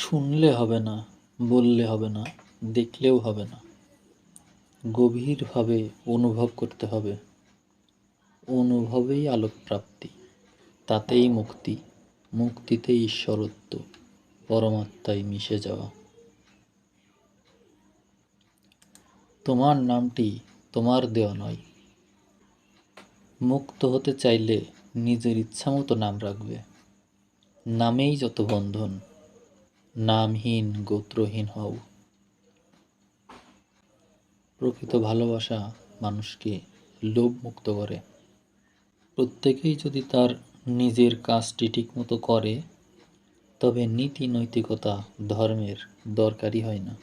শুনলে হবে না, বললে হবে না, দেখলেও হবে না। গভীরভাবে অনুভব করতে হবে। অনুভবেই আলোকপ্রাপ্তি, তাতেই মুক্তি, মুক্তিতেই ঈশ্বরত্ব পরমাত্মায় মিশে যাওয়া। তোমার নামটি তোমার দেওয়া নয়। মুক্ত হতে চাইলে নিজের ইচ্ছামতো নাম রাখবে। নামেই যত বন্ধন নামহীন, গোত্রহীন হও। প্রকৃত ভালোবাসা মানুষকে লোভ মুক্ত করে। প্রত্যেকেই যদি তার নিজের কাজটি ঠিকমতো করে, তবে নীতি নৈতিকতা ধর্মের দরকারই হয় না।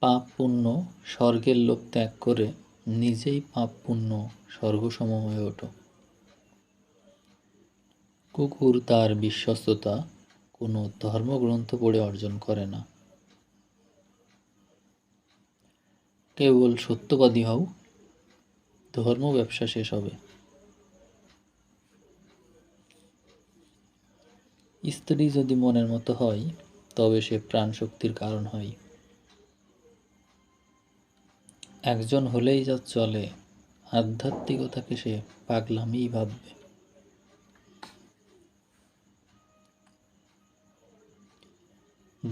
পাপ পুণ্য স্বর্গের লোভ ত্যাগ করে নিজেই পাপ পুণ্য স্বর্গসম হয়ে ওঠো। কুকুর তার বিশ্বস্ততা কোনো ধর্মগ্রন্থ পড়ে অর্জন করে না। কেবল সত্যবাদী হও, ধর্ম ব্যবসা শেষ হবে। স্ত্রী যদি মনের মতো হয়, তবে সে প্রাণ শক্তির কারণ হয়। একজন হলেই যা চলে, আধ্যাত্মিকতাকে সে পাগলামিই ভাববে।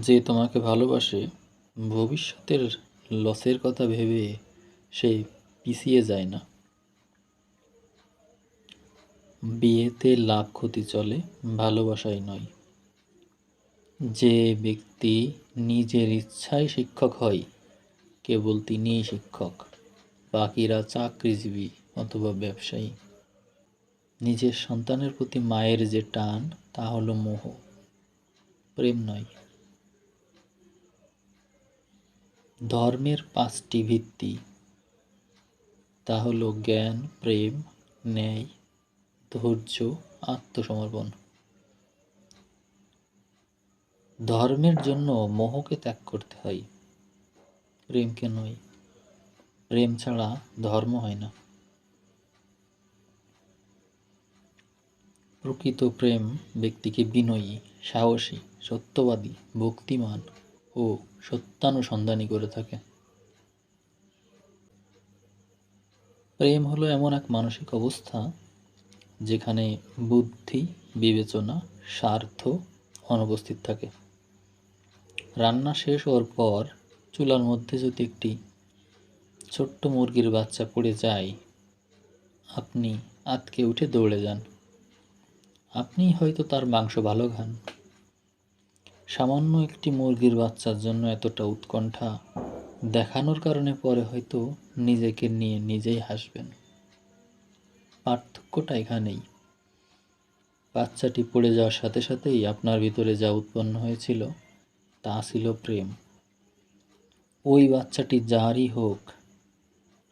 যে তোমাকে ভালোবাসে, ভবিষ্যতের লসের কথা ভেবে সে পিছিয়ে যায় না। বিয়েতে লাভ ক্ষতি চলে, ভালোবাসাই নয়। যে ব্যক্তি নিজের ইচ্ছায় শিক্ষক হয়, কেবল তিনিই শিক্ষক, বাকিরা চাকরিজীবী অথবা ব্যবসায়ী। নিজের সন্তানের প্রতি মায়ের যে টান, তা হলো মোহ, প্রেম নয়। ধর্মের পাঁচটি ভিত্তি। তা হলো জ্ঞান, প্রেম, ন্যায়, ধৈর্য, আত্মসমর্পণ। ধর্মের জন্য মোহকে ত্যাগ করতে হয়। প্রেমকে নয়? প্রেম ছাড়া ধর্ম হয় না। প্রকৃত প্রেম ব্যক্তিকে বিনয়ী, সাহসী, সত্যবাদী, ভক্তিমান ও সত্যানুসন্ধানী করে থাকে। প্রেম হলো এমন এক মানসিক অবস্থা যেখানে বুদ্ধি, বিবেচনা, স্বার্থ অনুপস্থিত থাকে। রান্না শেষ হওয়ার পর চুলার মধ্যে যদি একটি ছোট্ট মুরগির বাচ্চা পড়ে যায়, আপনি আতকে উঠে দৌড়ে যান। আপনি হয়তো তার মাংস ভালো খান। সামান্য একটি মুরগির বাচ্চার জন্য এতটা উৎকণ্ঠা দেখানোর কারণে পরে হয়তো নিজেকে নিয়ে নিজেই হাসবেন। পার্থক্যটা এখানেই। বাচ্চাটি পড়ে যাওয়ার সাথে সাথেই আপনার ভিতরে যা উৎপন্ন হয়েছিল, তা ছিল প্রেম। ওই বাচ্চাটি যারই হোক,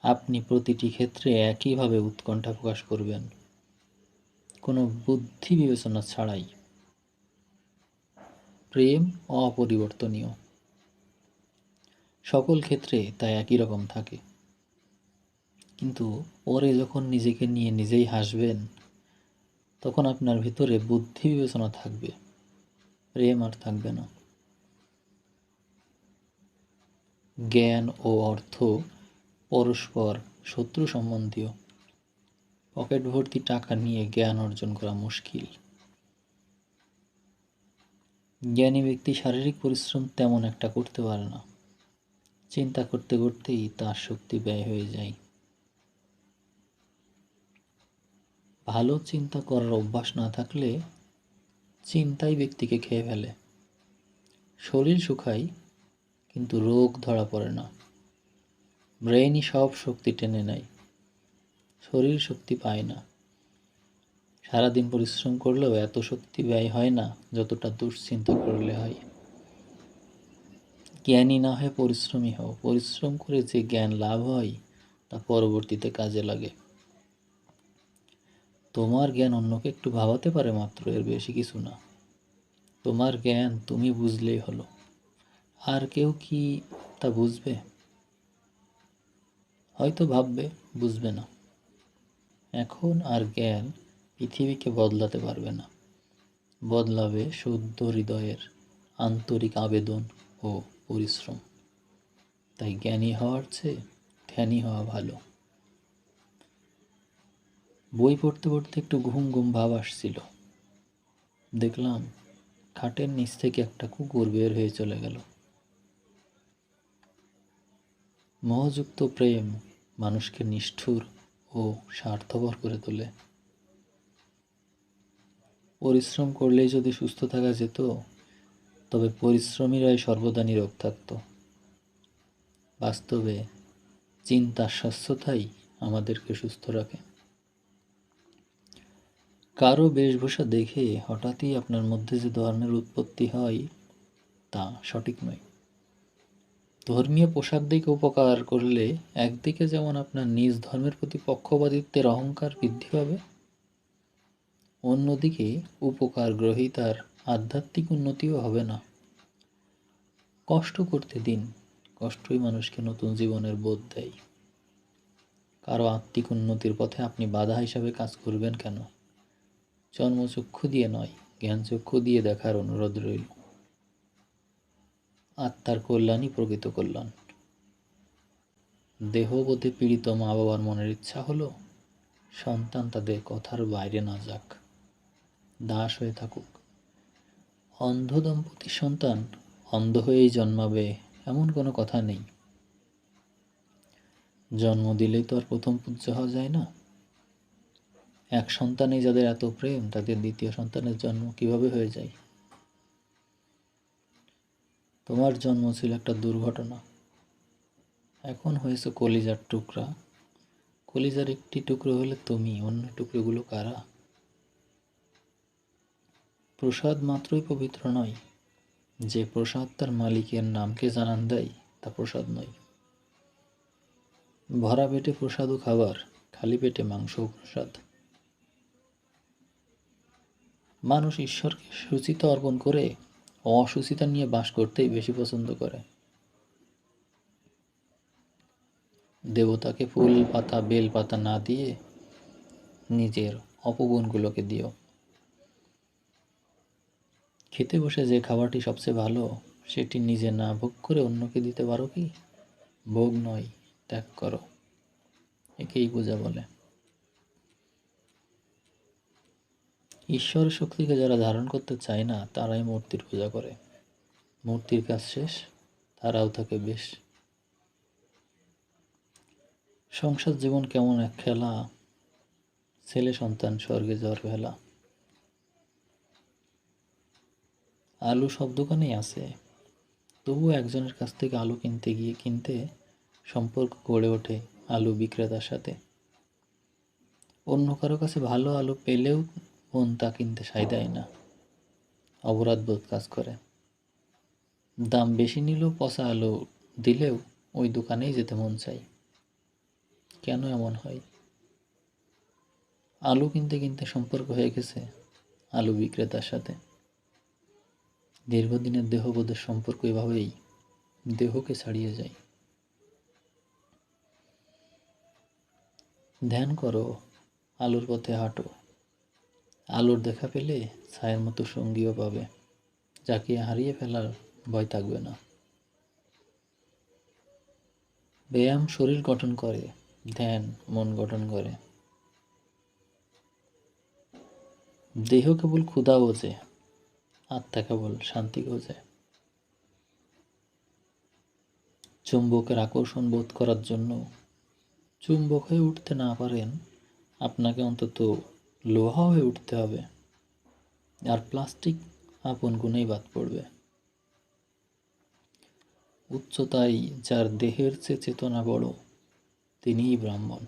আপনি প্রতিটি ক্ষেত্রে একইভাবে উৎকণ্ঠা প্রকাশ করবেন। কোনো বুদ্ধি বিবেচনা ছাড়াই। প্রেম অপরিবর্তনীয়। সকল ক্ষেত্রে তা একই রকম থাকে। কিন্তু পরে যখন নিজেকে নিয়ে নিজেই হাসবেন, তখন আপনার ভিতরে বুদ্ধি বিবেচনা থাকবে, প্রেম আর থাকবে না। জ্ঞান ও অর্থ পরস্পর শত্রু সম্বন্ধীয়। পকেট ভর্তি টাকা নিয়ে জ্ঞান অর্জন করা মুশকিল। জ্ঞানী ব্যক্তি শারীরিক পরিশ্রম তেমন একটা করতে পারে না। চিন্তা করতে করতেই তার শক্তি ব্যয় হয়ে যায়। ভালো চিন্তা করার অভ্যাস না থাকলে চিন্তাই ব্যক্তিকে খেয়ে ফেলে। শরীর শুকায়, কিন্তু রোগ ধরা পড়ে না। ব্রেনই সব শক্তি টেনে নেয়। শরীর শক্তি পায় না। সারাদিন পরিশ্রম করলেও এত শক্তি ব্যয় হয় না, যতটা দুশ্চিন্তা করলে হয়। জ্ঞানী না হয়ে পরিশ্রমী হও। পরিশ্রম করে যে জ্ঞান লাভ হয়, তা পরবর্তীতে কাজে লাগে। তোমার জ্ঞান অন্যকে একটু ভাবাতে পারে মাত্র, এর বেশি কিছু না। তোমার জ্ঞান তুমি বুঝলেই হলো। আর কেউ কি তা বুঝবে? হয়তো ভাববে, বুঝবে না। এখন আর জ্ঞান পৃথিবীকে বদলাতে পারবে না। বদলাবে শুদ্ধ হৃদয়ের আন্তরিক আবেদন ও পরিশ্রম। তাই জ্ঞানী হওয়ার চেয়ে ধ্যানী হওয়া ভালো। বই পড়তে পড়তে একটু ঘুম ঘুম ভাব আসছিল। দেখলাম খাটের নিচ থেকে একটা কুকুর বের হয়ে চলে গেল। মোহযুক্ত প্রেম মানুষকে নিষ্ঠুর ও স্বার্থপর করে তোলে। পরিশ্রম করলেই যদি সুস্থ থাকা যেত, তবে পরিশ্রমীরাই সর্বদা নীরব থাকত। বাস্তবে চিন্তার স্বচ্ছতাই আমাদেরকে সুস্থ রাখে। কারও বেশভূষা দেখে হঠাৎই আপনার মধ্যে যে ধর্মের উৎপত্তি হয়, তা সঠিক নয়। ধর্মীয় পোশাক দিকে উপকার করলে একদিকে যেমন আপনার নিজ ধর্মের প্রতি পক্ষপাতিত্বের অহংকার বৃদ্ধি পাবে অন্যদিকে উপকার গ্রহীতার আধ্যাত্মিক উন্নতিও হবে না। কষ্ট করতে দিন, কষ্টই মানুষকে নতুন জীবনের বোধ দেয়। কারও আত্মিক উন্নতির পথে আপনি বাধা হিসাবে কাজ করবেন কেন? জন্মচক্ষু দিয়ে নয়, জ্ঞানচক্ষু দিয়ে দেখার অনুরোধ রইল। আত্মার কল্যাণই প্রকৃত কল্যাণ। দেহবোধে পীড়িত মা বাবার মনের ইচ্ছা হলো, সন্তান তাদের কথার বাইরে না যাক। দাস হয়ে থাকুক। অন্ধ দম্পতির সন্তান অন্ধ হয়েই জন্মাবে এমন কোনো কথা নেই। জন্ম দিলেই তো আর প্রথম পূজ্য হওয়া যায় না। এক সন্তানেই যাদের এত প্রেম, তাদের দ্বিতীয় সন্তানের জন্ম কীভাবে হয়ে যায়? তোমার জন্ম ছিল একটা দুর্ঘটনা। এখন হয়েছে কলিজার টুকরা। কলিজার একটি টুকরো হলে তুমি, অন্য টুকরোগুলো কারা? প্রসাদ মাত্রই পবিত্র নয়। যে প্রসাদ তার মালিকের নামকে জানান দেয়, তা প্রসাদ নয়। ভরা পেটে প্রসাদও খাবার, খালি পেটে মাংসও প্রসাদ। মানুষ ঈশ্বরকে সুচিতা অর্পণ করে অসুচিতা নিয়ে বাস করতেই বেশি পছন্দ করে। দেবতাকে ফুল, পাতা, বেল, পাতা না দিয়ে নিজের অপগুণগুলোকে দিও। খেতে বসে যে খাবারটি সবচেয়ে ভালো, সেটি নিজে না ভোগ করে অন্যকে দিতে পারো কি? ভোগ নয়, ত্যাগ করো। একেই পূজা বলে। ঈশ্বরের শক্তিকে যারা ধারণ করতে চায় না, তারাই মূর্তির পূজা করে। মূর্তির কাজ শেষ, তারাও থাকে বেশ। সংসার জীবন কেমন এক খেলা, ছেলে সন্তান স্বর্গে যাওয়ার ভেলা আলু সব দোকানেই আছে। তবুও একজনের কাছ থেকে আলু কিনতে গিয়ে কিনতে সম্পর্ক গড়ে ওঠে আলু বিক্রেতার সাথে। অন্য কারও কাছে ভালো আলু পেলেও মন তা কিনতে সাই দেয় না। অপরাধ বোধ কাজ করে। দাম বেশি নিলেও পচা আলু দিলেও ওই দোকানেই যেতে মন চাই কেন এমন হয়? আলু কিনতে কিনতে সম্পর্ক হয়ে গেছে আলু বিক্রেতার সাথে। দীর্ঘদিনের দেহবোধের সম্পর্ক এভাবেই দেহকে ছাড়িয়ে যায়। ধ্যান করো, আলুর পথে হাঁটো। আলোর দেখা পেলে ছায়ের মতো সঙ্গীও পাবে, যাকে হারিয়ে ফেলার ভয় থাকবে না। ব্যায়াম শরীর গঠন করে, ধ্যান মন গঠন করে। দেহ কেবল ক্ষুধা বোঝে আত্মা কেবল শান্তি খোঁজে। চুম্বকের আকর্ষণ বোধ করার জন্য চুম্বক হয়ে উঠতে না পারেন, আপনাকে অন্তত লোহা হয়ে উঠতে হবে। আর প্লাস্টিক আপন গুণেই বাদ পড়বে। উচ্চতাই যার দেহের চেয়ে চেতনা বড়, তিনিই ব্রাহ্মণ।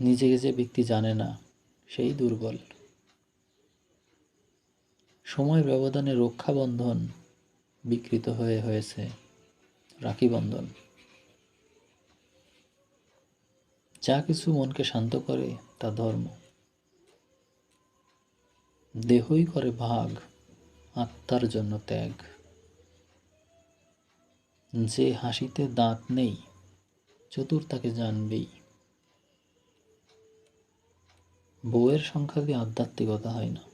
নিজেকে যে ব্যক্তি জানে না, সেই দুর্বল। সময় ব্যবধানে রক্ষাবন্ধন বিকৃত হয়ে হয়েছে। রাখি বন্ধন। যা কিছু মনকে শান্ত করে, তা ধর্ম। দেহই করে ভাগ, আত্মার জন্য ত্যাগ। যে হাসিতে দাঁত নেই, চতুর তাকে জানবেই। বউয়ের সংখ্যা দিয়ে আধ্যাত্মিকতা হয় না।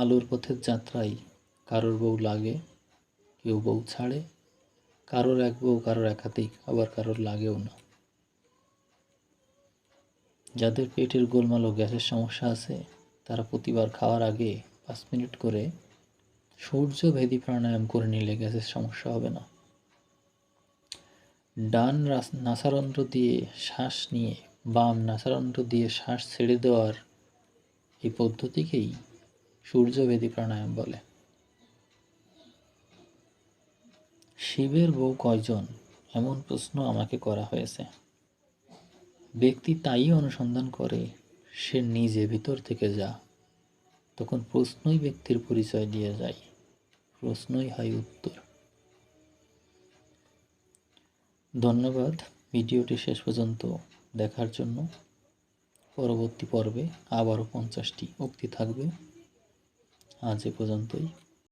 আলোর পথের যাত্রায় কারোর বউ লাগে, কেউ বউ ছাড়ে, কারোর এক বউ, কারোর একাধিক, আবার কারোর লাগেও না। যাদের পেটের গোলমাল ও গ্যাসের সমস্যা আছে, তারা প্রতিবার খাওয়ার আগে পাঁচ মিনিট করে সূর্য ভেদি প্রাণায়াম করে নিলে গ্যাসের সমস্যা হবে না। ডান নাসারন্ধ্র দিয়ে শ্বাস নিয়ে বাম নাসারন্ধ্র দিয়ে শ্বাস ছেড়ে দেওয়ার এই পদ্ধতিকেই সূর্যভেদী প্রাণায়াম বলে। শিবের বউ কয়জন? এমন প্রশ্ন আমাকে করা হয়েছে। ব্যক্তি তাই অনুসন্ধান করে, সে নিজে ভিতর থেকে যা। তখন প্রশ্নই ব্যক্তির পরিচয় দিয়ে যায়। প্রশ্নই হয় উত্তর। ধন্যবাদ ভিডিওটি শেষ পর্যন্ত দেখার জন্য। পরবর্তী পর্বে আবারও পঞ্চাশটি উক্তি থাকবে। আজ এ পর্যন্তই